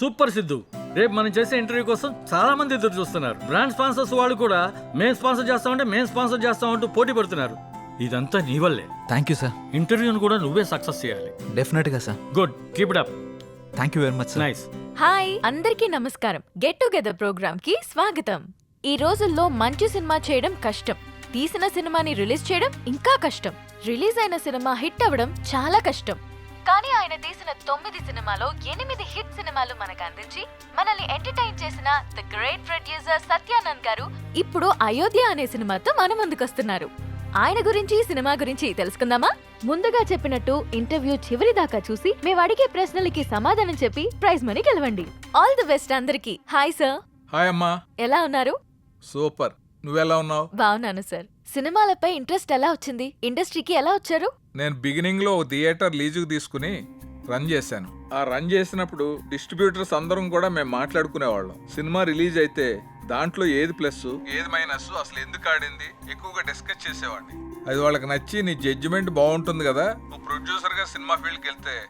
Super Siddhu. రేపు మనం చేసే ఇంటర్వ్యూ కోసం చాలా మంది ఎదురు చూస్తున్నారు. బ్రాండ్ స్పాన్సర్స్ వాళ్ళు కూడా మేం స్పాన్సర్ చేస్తామంటే మేం స్పాన్సర్ చేస్తామంటూ పోటీ పడుతున్నారు. ఇదంతా నీ వల్లే. థ్యాంక్ యూ సార్ ఇంటర్వ్యూను కూడా నువ్వే సక్సెస్ చేయాలి. డెఫినెట్గా sir good. Keep it up. Thank you very much sir nice hi అందరికీ నమస్కారం. గెట్ టుగెదర్ ప్రోగ్రామ్కి స్వాగతం. ఈ రోజుల్లో మంచి సినిమా చేయడం కష్టం. తీసిన సినిమాని రిలీజ్ చేయడం ఇంకా కష్టం. రిలీజ్ అయిన సినిమా హిట్ అవ్వడం చాలా కష్టం. కానీ ఆయన తీసిన తొమ్మిది సినిమాలో ఎనిమిది హిట్ సినిమాలు మనకు అందించి మనల్ని ఎంటర్టైన్ చేసిన ద గ్రేట్ ప్రొడ్యూసర్ సత్యానంద్ గారు ఇప్పుడు అయోధ్య అనే సినిమాతో మన ముందుకొస్తున్నారు. ఆయన గురించి సినిమా గురించి తెలుసుకుందామా? ముందుగా చెప్పినట్టు ఇంటర్వ్యూ చివరి దాకా చూసి మేము అడిగే ప్రశ్నలకి సమాధానం చెప్పి ప్రైజ్ మనీ గెలవండి. ఆల్ ది బెస్ట్ అందరికి. Hi sir. హాయ్ అమ్మా. ఎలా ఉన్నారు? సూపర్. నువ్వెలా ఉన్నావు? బాగున్నాను సార్. సినిమాలపై ఇంట్రెస్ట్ ఎలా వచ్చింది? ఇండస్ట్రీకి ఎలా వచ్చారు? నేను బిగినింగ్లో థియేటర్ లీజుకు తీసుకుని రన్ చేశాను. ఆ రన్ చేసినప్పుడు డిస్ట్రిబ్యూటర్స్ అందరం కూడా మేము మాట్లాడుకునేవాళ్ళం. సినిమా రిలీజ్ అయితే దాంట్లో ఏది ప్లస్ ఏది మైనస్ అసలు ఎందుకు ఆడింది? ఎక్కువగా డిస్కస్ చేసేవాడిని. అది వాళ్ళకి నచ్చి నీ జడ్జిమెంట్ బాగుంటుంది కదా నువ్వు ప్రొడ్యూసర్గా సినిమా ఫీల్డ్కి వెళ్తే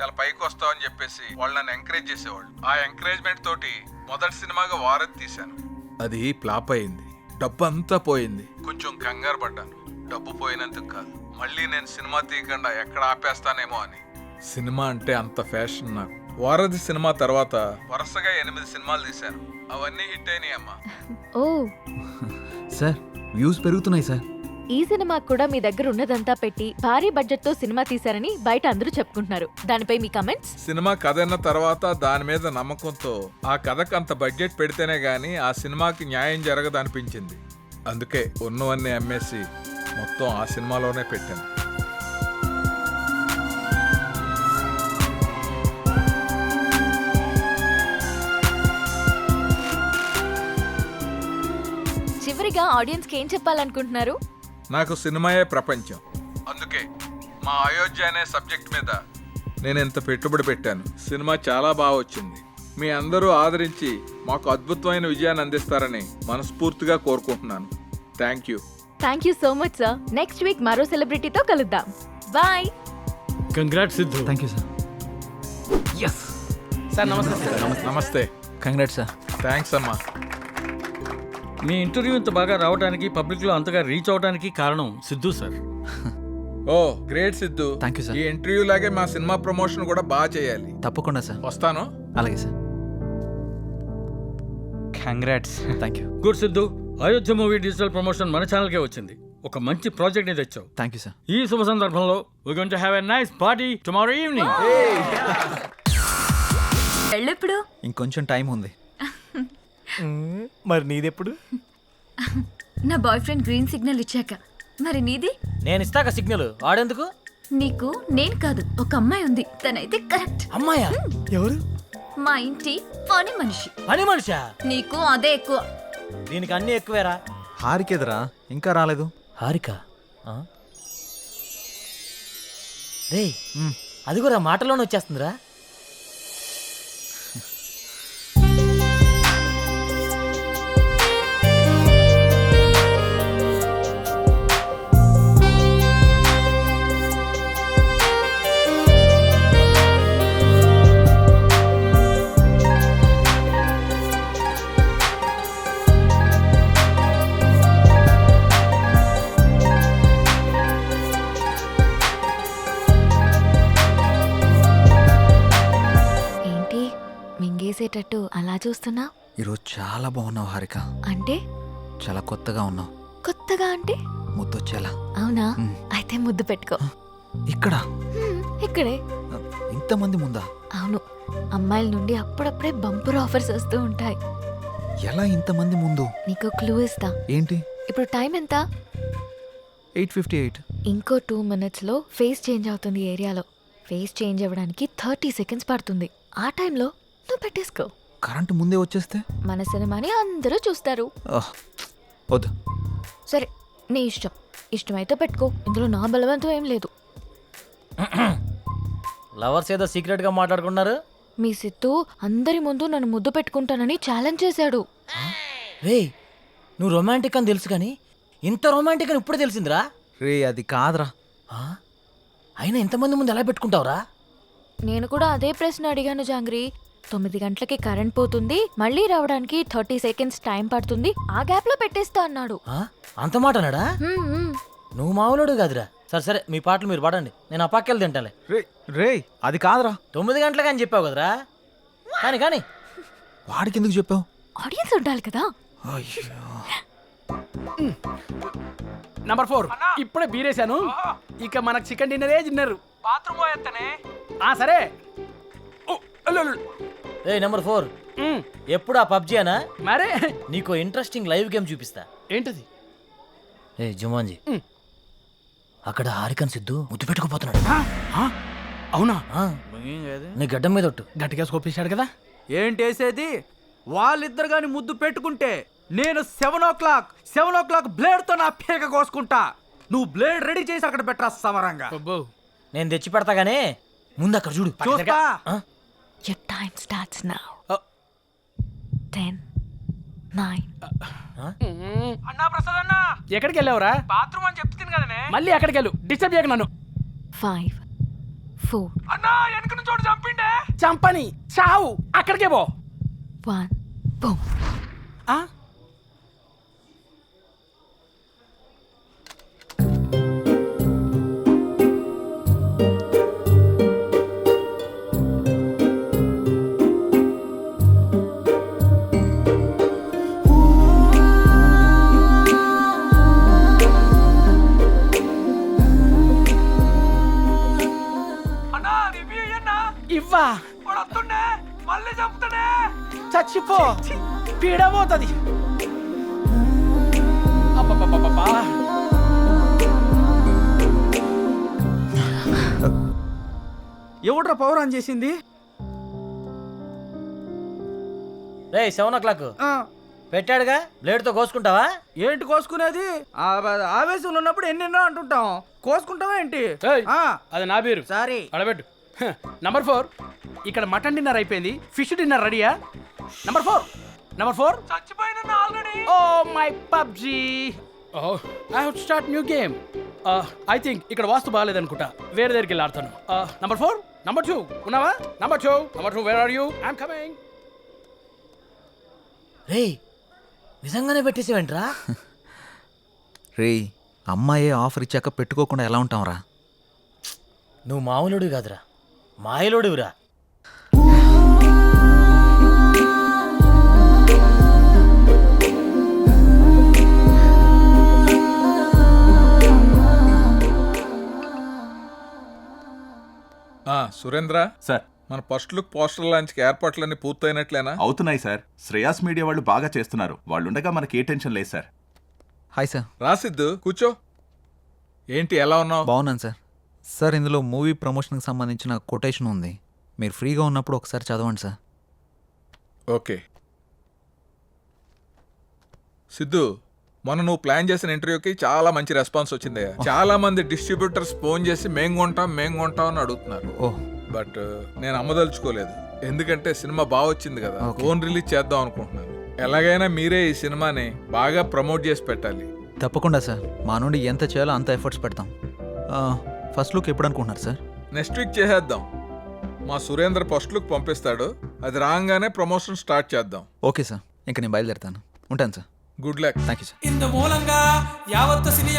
చాలా పైకి వస్తావు అని చెప్పేసి వాళ్ళు నన్ను ఎంకరేజ్ చేసేవాళ్ళు. ఆ ఎంకరేజ్మెంట్ తోటి మొదటి సినిమాగా వారధి తీశాను. అది ఫ్లాప్ అయింది. డబ్బు అంతా పోయింది. కొంచెం కంగారు పడ్డాను. డబ్బు పోయినందుకు కాదు. మళ్ళీ నేను సినిమా తీయకుండా ఎక్కడ ఆపేస్తానేమో అని. సినిమా అంటే అంత ఫ్యాషన్ నాకు. వారధి సినిమా తర్వాత వరుసగా ఎనిమిది సినిమాలు తీశాను. అవన్నీ హిట్ అయినాయి అమ్మా ఓ. సార్ వ్యూస్ పెరుగుతున్నాయి సార్. ఈ సినిమా కూడా మీ దగ్గర ఉన్నదంతా పెట్టి భారీ బడ్జెట్తో సినిమా తీశారని బయట అందరూ చెప్పుకుంటున్నారు. దానిపై మీ కమెంట్స్ సినిమా కథ అన్న తర్వాత దాని మీద నమ్మకంతో ఆ కథకు అంత బడ్జెట్ పెడితేనే గానీ ఆ సినిమాకి న్యాయం జరగదనిపించింది. అందుకే ఉన్నవన్నీ అమ్మేసి మొత్తం ఆ సినిమాలోనే పెట్టాను. చివరిగా ఆడియన్స్కి ఏం చెప్పాలనుకుంటున్నారు? నాకు సినిమాయే ప్రపంచం. అందుకే మా అయోధ్య అనే సబ్జెక్ట్ మీద నేను ఇంత పెట్టుబడి పెట్టాను. సినిమా చాలా బాగా వచ్చింది. మీ అందరూ ఆదరించి మాకు అద్భుతమైన విజయాన్ని అందిస్తారని మనస్ఫూర్తిగా కోరుకుంటున్నాను. Thank you. Thank you so much sir next week మరో సెలబ్రిటీతో కలుద్దాం. Bye congrat Siddhu thank you sir yes sir నమస్తే. సార్ నమస్తే కంగ్రాట్ సార్ థ్యాంక్స్ అమ్మా. మీ ఇంటర్వ్యూ ఇంత బాగా రావడానికి పబ్లిక్లో అంతగా రీచ్ అవడానికి కారణం Siddhu sir. Oh great Siddhu. Thank you, sir. ఈ ఇంటర్వ్యూ లాగే మా సినిమా ప్రమోషన్ కూడా బాగా చేయాలి. తప్పకుండా సార్ వస్తాను. అలాగే sir congrats thank you good Siddhu Ayodhya movie digital promotion మన ఛానల్కే వచ్చింది. ఒక మంచి ప్రాజెక్ట్ని తెచ్చావు. థ్యాంక్ యూ సార్ ఈ శుభ సందర్భంలో we going to have a nice party tomorrow evening పెళ్ళెప్పుడు ఇంకొంచెం టైం ఉంది. మరి నీదెప్పుడు? నా బాయ్ ఫ్రెండ్ గ్రీన్ సిగ్నల్ ఇచ్చాక. మరి నీది? నేను ఇస్తాక సిగ్నల్ వాడేందుకు? నీకు నేను కాదు ఒక అమ్మాయి ఉంది. తనైతే కరెక్ట్. అమ్మాయా? ఎవరు? మా ఇంటి పని మనిషి. పని మనిషా? నీకు అదే ఎక్కువ. దీనికి అన్ని ఎక్కువేరా. హారికేదరా? ఇంకా రాలేదు. హారిక? రే అది కూడా మాటలోనే వచ్చేస్తుందిరా. మింగేసేటట్టు అలా చూస్తున్నా? ఈరోజు చాలా బాగున్నావు హారిక. అంటే? చాలా కొత్తగా ఉన్నావు. కొత్తగా అంటే? ముద్దొచ్చేలా. అవునా? మ్. అయితే ముద్దు పెట్టుకో. ఇక్కడ? ఇక్కడే. ఇంతమంది ముందా? అవును. అమ్మాయిల నుండి అప్పుడప్పుడే బంపర్ ఆఫర్స్ వస్తూ ఉంటాయి. ఎలా ఇంతమంది ముందు? నీకు క్లూ ఇస్తా. ఏంటి? ఇప్పుడు టైం ఎంత? Eight fifty eight. ఇంకో టూ మినిట్స్లో ఫేస్ చేంజ్ అవుతుంది ఏరియాలో. ఫేస్ చేంజ్ అవ్వడానికి థర్టీ సెకండ్స్ పడుతుంది. ఆ టైంలో నువ్వు పెట్టేసుకో. కరెంటు ముందే వచ్చేస్తే? మన సినిమాని అందరూ చూస్తారు. ఆహ్, వద్దు. సరే నీ ఇష్టం. ఇష్టమైతే పెట్టుకో. ఇందులో నా బలవంతం ఏం లేదు. లవర్స్ ఏదో సీక్రెట్గా మాట్లాడుకున్నారు మీ సిత్తు అందరి ముందు నన్ను ముద్దు పెట్టుకుంటానని ఛాలెంజ్ చేశాడు. రే నువ్వు రొమాంటిక్ అని తెలుసు కానీ ఇంత రొమాంటిక్ అని ఇప్పుడే తెలిసిందిరా. రే అది కాదురా. ఆ? అయినా ఇంతమంది ముందు ఎలా పెట్టుకుంటావురా? నేను కూడా అదే ప్రశ్న అడిగాను జాంగ్రీ. తొమ్మిది గంటలకి కరెంట్ పోతుంది మళ్ళీ రావడానికి థర్టీ సెకండ్స్ టైం పడుతుంది ఆ గ్యాప్లో పెట్టేస్తా అన్నాడు. ఆ? అంత మాట అన్నాడా. నువ్వు మామూలుడు కాదురా. సరే సరే మీ పాటలు మీరు పాడండి. నేను ఆ పక్కెళ్ళి తింటాలే. రే రే అది కాదురా. తొమ్మిది గంటలకు అని చెప్పావు కదరా? కానీ కానీ. వాడికి ఎందుకు చెప్పావు? ఆడియన్స్ ఉండాలి కదా. నంబర్ ఫోర్ ఇప్పుడే బీరేశాను. ఇక మనకు చికెన్ డిన్నరే తిన్నారు బాత్రూమ్ పోయేస్తానే ఆ సరే. ఓ, అల్లు, అల్లు. ఏ నెంబర్ ఫోర్ ఎప్పుడు ఆ పబ్జీ అనా? మరే. నీకు ఇంట్రెస్టింగ్ లైవ్ గేమ్ చూపిస్తా. ఏంటది? ఏ జుమాన్జీ. అక్కడ హారికన్ సిద్ధు ముద్దు పెట్టుకుపోతున్నాడు. ఆ, ఆ, అవునా నీ గడ్డం మీద ఒట్టు. గట్టిగా స్కోపేశాడు కదా? ఏంటేసేది వాళ్ళిద్దరు గాని ముద్దు పెట్టుకుంటే నేను seven o'clock seven o'clock బ్లేడ్తో నా పీక కోసుకుంటా. నువ్వు బ్లేడ్ రెడీ చేసి అక్కడ పెట్టరా సమరంగా. నేను తెచ్చి పెడతా గానీ ముందు అక్కడ చూడు. చూస్తా? Your time starts now. Uh. Ten, nine, అన్నా ప్రసాద్ అన్న! ఎక్కడికి వెళ్ళావురా బాత్రూమ్ అని చెప్తుంది కదనే? మళ్ళీ ఎక్కడికి వెళ్ళు. డిస్టర్బ్ చేయకు నన్ను. Five, four, అన్నా వెనక నుంచి చోటు చంపిండే? చంపని. చావు. అక్కడికే పో. One, boom. ఆ? వస్తుండే మళ్ళీ చంపుతాడే. చచ్చిపో. పీడబోతుంది. ఎవడ్రా పవర్ ఆన్ చేసింది? రే సెవెన్ ఓ క్లాక్. పెట్టాడుగా? బ్లేడ్తో కోసుకుంటావా? ఏంటి కోసుకునేది? ఆ, ఆవేశంలో ఉన్నప్పుడు ఎన్నెన్నో అంటుంటాం. కోసుకుంటావా ఏంటి? ఏయ్, ఆ, అది నా పేరు సారీ. అడబెట్టు. Number four. ఇక్కడ మటన్ డిన్నర్ అయిపోయింది. ఫిష్ డిన్నర్ రెడీయా? నంబర్ ఫోర్ నంబర్ ఫోర్ చచ్చిపోయిన already. Oh my PUBG. I have start new game. I think ఇక్కడ వాస్తు బాగాలేదనుకుంటా. వేరే దగ్గరికి వెళ్ళి ఆడతాను. నంబర్ ఫోర్ నంబర్ టూ ఉన్నావా? Number two number two where are you I'm coming రే నిజంగానే పెట్టేసేవేంట్రా? రే అమ్మాయే ఆఫర్ ఇచ్చాక పెట్టుకోకుండా ఎలా ఉంటాంరా? నువ్వు మామూలుడు కాదురా. మాయలోడివిరా. సురేంద్ర సార్. మన ఫస్ట్ లుక్ పోస్టర్ లాంచ్కి ఏర్పాట్లన్నీ పూర్తయినట్లేనా? అవుతున్నాయి సార్. శ్రేయాస్ మీడియా వాళ్ళు బాగా చేస్తున్నారు. వాళ్ళుండగా మనకి ఏ టెన్షన్ లేదు సార్. Hi sir. రాసిద్దు కూర్చో. ఏంటి ఎలా ఉన్నావు? బాగున్నాను సార్. సార్ ఇందులో మూవీ ప్రమోషన్కి సంబంధించిన కొటేషన్ ఉంది. మీరు ఫ్రీగా ఉన్నప్పుడు ఒకసారి చదవండి సార్. ఓకే. సిద్ధు మొన్న నువ్వు ప్లాన్ చేసిన ఇంటర్వ్యూకి చాలా మంచి రెస్పాన్స్ వచ్చిందయ్యా. చాలా మంది డిస్ట్రిబ్యూటర్స్ ఫోన్ చేసి మేం కొంటాం మేం కొంటాం అని అడుగుతున్నారు. ఓ బట్ నేను అమ్మదలుచుకోలేదు. ఎందుకంటే సినిమా బాగా వచ్చింది కదా. ఫోన్ రిలీజ్ చేద్దాం అనుకుంటున్నాను. ఎలాగైనా మీరే ఈ సినిమాని బాగా ప్రమోట్ చేసి పెట్టాలి. తప్పకుండా సార్. మా నుండి ఎంత చేయాలో అంత ఎఫర్ట్స్ పెడతాం. ఫస్ట్ లుక్ ఎప్పుడు అనుకుంటున్నారు సార్? నెక్స్ట్ వీక్ చేసేద్దాం. మా సురేంద్ర ఫస్ట్ లుక్ పంపిస్తాడు. అది రాగానే ప్రమోషన్ స్టార్ట్ చేద్దాం. Okay sir. ఇంకా నేను బయలుదేరుతాను. ఉంటాను sir. Good luck. Thank you sir. ఇందు మూలంగా యావత్ సినీ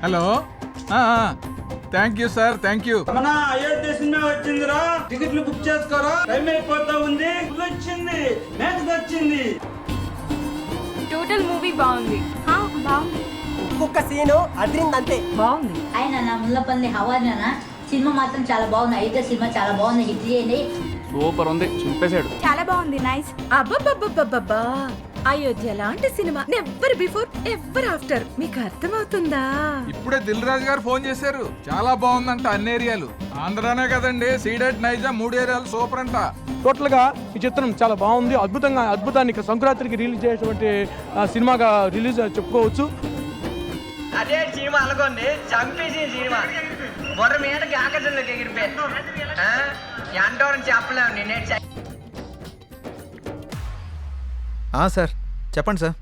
hello? Thank you sir thank you. మన అయోధ్య సినిమా వచ్చిందిరా. టికెట్లు బుక్ చేసుకోరా. టైం అయిపోతా ఉంది. ఫుల్ వచ్చింది. మ్యాచ్ వచ్చింది టోటల్ మూవీ బాగుంది. బాగుంది. ఒక్కొక్క సీను అదిరిందంతే. బాగుంది. ఆయన నా ముళ్ళపల్లి హవానా సినిమా మాత్రం చాలా బాగుంది. అయితే సినిమా చాలా బాగుంది. హిట్ చేయండి. సూపర్ ఉంది చింపేశాడు. చాలా బాగుంది నైస్. అబ్బబ్బబ్బబ్బబ్బా అయోధ్య లాంటి cinema never before ever after. మీకు అర్థమవుతుందా? ఇప్పుడే దిల్ రాజు గారు ఫోన్ చేశారు. చాలా బాగుందంట అన్ని ఏరియాలు. ఆంధ్రానే కదండి సీడెడ్ నైజా మూడు ఏరియాలు సూపర్ అంట. టోటల్గా ఈ చిత్రం చాలా బాగుంది. అద్భుతంగా అద్భుతాన్ని సంక్రాంతికి రిలీజ్ చేసేటువంటి ఆ, సినిమాగా రిలీజ్ చెప్పుకోవచ్చు. అదే సినిమా అనుకోండి చంపేసి సినిమా. బొర్ర మీదకి ఆకర్షణలోకి ఎగిరిపోయి చెప్పలేము నేనే సార్. చెప్పండి సార్.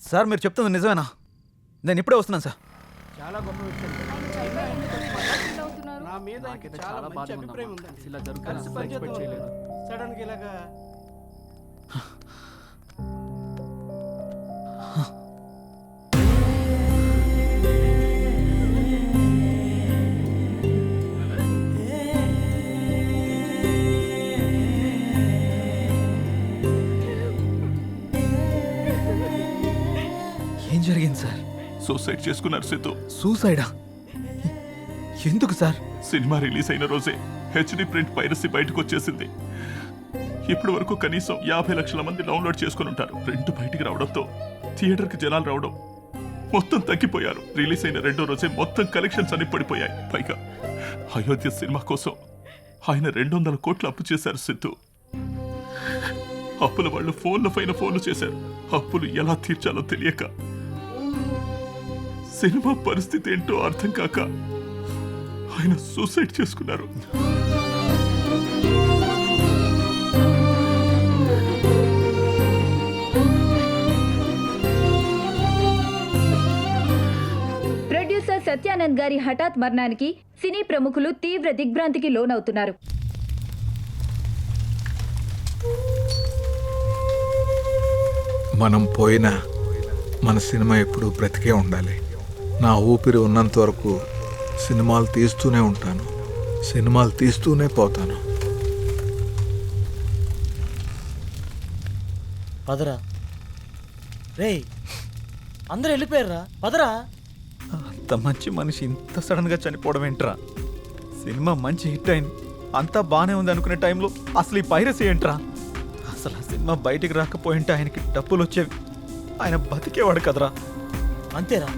సార్ మీరు చెప్తుంది నిజమేనా? నేను ఇప్పుడే వస్తున్నాను సార్. మీద చాలా మంచి అభిప్రాయం ఉందండి. ఇలా కలిసి పనిచేద్దాం సడన్గా ఇలాగా సూసైడ్ చేసుకున్నారు సిద్ధు. సూసైడా? ఎందుకు సార్? సినిమా రిలీజ్ అయిన రోజే హెచ్డి ప్రింట్ పైరసీ బయటకు వచ్చేసింది. ఇప్పటి వరకు కనీసం యాభై లక్షల మంది డౌన్లోడ్ చేసుకుని ఉంటారు. ప్రింట్ బయటికి రావడంతో థియేటర్కి జనాలు రావడం మొత్తం తగ్గిపోయారు. రిలీజ్ అయిన రెండో రోజే మొత్తం కలెక్షన్స్ అన్ని పడిపోయాయి. పైగా అయోధ్య సినిమా కోసం ఆయన రెండు వందల కోట్లు అప్పు చేశారు సిద్ధు. అప్పుల వాళ్ళు ఫోన్ల పైన ఫోన్లు చేశారు. అప్పులు ఎలా తీర్చాలో తెలియక సినిమా పరిస్థితి ఏంటో అర్థం కాక ఆయన సూసైడ్ చేసుకున్నారు. ప్రొడ్యూసర్ సత్యానంద్ గారి హఠాత్ మరణానికి సినీ ప్రముఖులు తీవ్ర దిగ్భ్రాంతికి లోనవుతున్నారు. మనం పోయినా మన సినిమా ఎప్పుడు బ్రతికే ఉండాలి. నా ఊపిరి ఉన్నంత వరకు సినిమాలు తీస్తూనే ఉంటాను. సినిమాలు తీస్తూనే పోతాను. పదరా. రేయ్ అందరూ వెళ్ళిపోయారా పదరా. అంత మంచి మనిషి ఇంత సడన్గా చనిపోవడం ఏంట్రా? సినిమా మంచి హిట్ అయింది. అంతా బాగానే ఉంది అనుకునే టైంలో అసలు ఈ పైరసీ ఏంట్రా? అసలు ఆ సినిమా బయటికి రాకపోయింటే ఆయనకి డబ్బులు వచ్చేవి ఆయన బతికేవాడు కదరా. అంతేరా.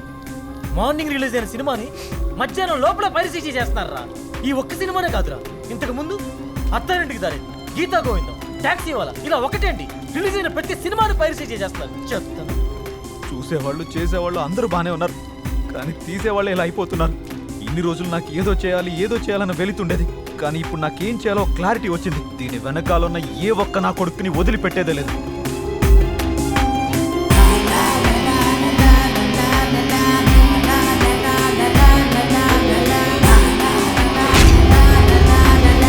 మార్నింగ్ రిలీజ్ అయిన సినిమాని మధ్యాహ్నం లోపల పరిశీలి చేస్తున్నారా? ఈ ఒక్క సినిమానే కాదురా. ఇంతకు ముందు అత్తారింటికి దారి గీతా గోవిందం ట్యాక్సీ వాళ్ళ. ఇలా ఒకటేంటి? రిలీజ్ అయిన ప్రతి సినిమాని పరిశీలి చేస్తున్నారు చెప్తాను. చూసేవాళ్ళు చేసేవాళ్ళు అందరూ బాగానే ఉన్నారు. కానీ తీసేవాళ్ళు ఇలా అయిపోతున్నారు. ఇన్ని రోజులు నాకు ఏదో చేయాలి ఏదో చేయాలని వెళుతుండేది. కానీ ఇప్పుడు నాకేం చేయాలో క్లారిటీ వచ్చింది. దీని వెనకాలన్న ఏ ఒక్క నా కొడుకుని వదిలిపెట్టేదే లేదు.